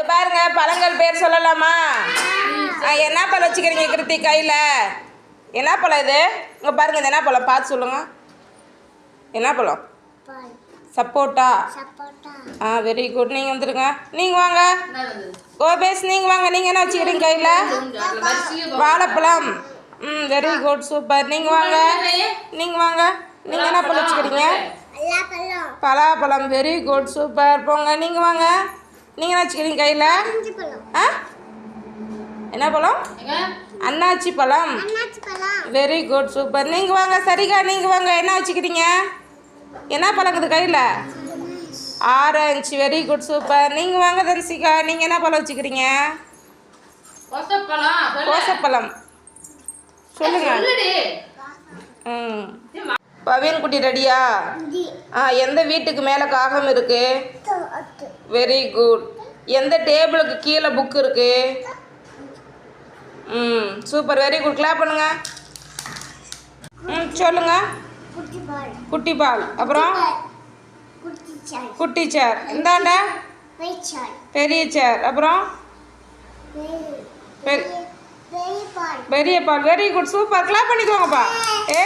இங்க பாருங்க பழங்கள் பேர் சொல்லலாமா? ஆ, என்ன பழம் வச்சுக்கிறீங்க கிருத்தி கையில்? என்ன பழம் இது? இங்கே பாருங்க இது என்ன பழம்? பார்த்து சொல்லுங்க. என்ன பழம்? சப்போட்டா. சப்போட்டா. ஆ வெரி குட் நீங்கள் வந்துருங்க. நீங்கள் வாங்க. கோபேஷ் நீங்கள் வாங்க. நீங்கள் என்ன வச்சுக்கிறீங்க கையில்? வாழைப்பழம். ம் வெரி குட் சூப்பர் நீங்கள் வாங்க. நீங்கள் வாங்க. நீங்கள் என்ன பழம் வச்சுக்கிறீங்க? பலாப்பழம். வெரி குட் சூப்பர் போங்க. நீங்கள் வாங்க. நீங்கள் என்ன வச்சுக்கிறீங்க கையில்? அஞ்சு பழம். ஆ? என்ன பழம்? அன்னாச்சி பழம். அண்ணாச்சி பழம். வெரி குட் சூப்பர் நீங்கள் வாங்க சரிக்கா நீங்கள் வாங்க. என்ன வச்சுக்கிறீங்க? என்ன பழங்குது கையில்? ஆரஞ்சு வெரி குட் சூப்பர் நீங்கள் வாங்க தன்சிகா. நீங்கள் என்ன பழம் வச்சுக்கிறீங்க? கோசப்பழம் சொல்லுங்க. ம். பவீன் குட்டி ரெடியா ஆ எந்த வீட்டுக்கு மேலே காகம் இருக்கு? வெரி குட் எந்த டேபிளுக்கு கீழே புக் இருக்கு? ம் சூப்பர் வெரி குட் கிளாப் பண்ணுங்க. ம் சொல்லுங்க. குட்டி பால். அப்புறம்? குட்டி சேர் இந்தாண்ட? பெரிய சேர் அப்புறம்? பெ- பெரிய பால். பெரிய ball very good super clap பண்ணிக்கோங்கப்பா. ஏ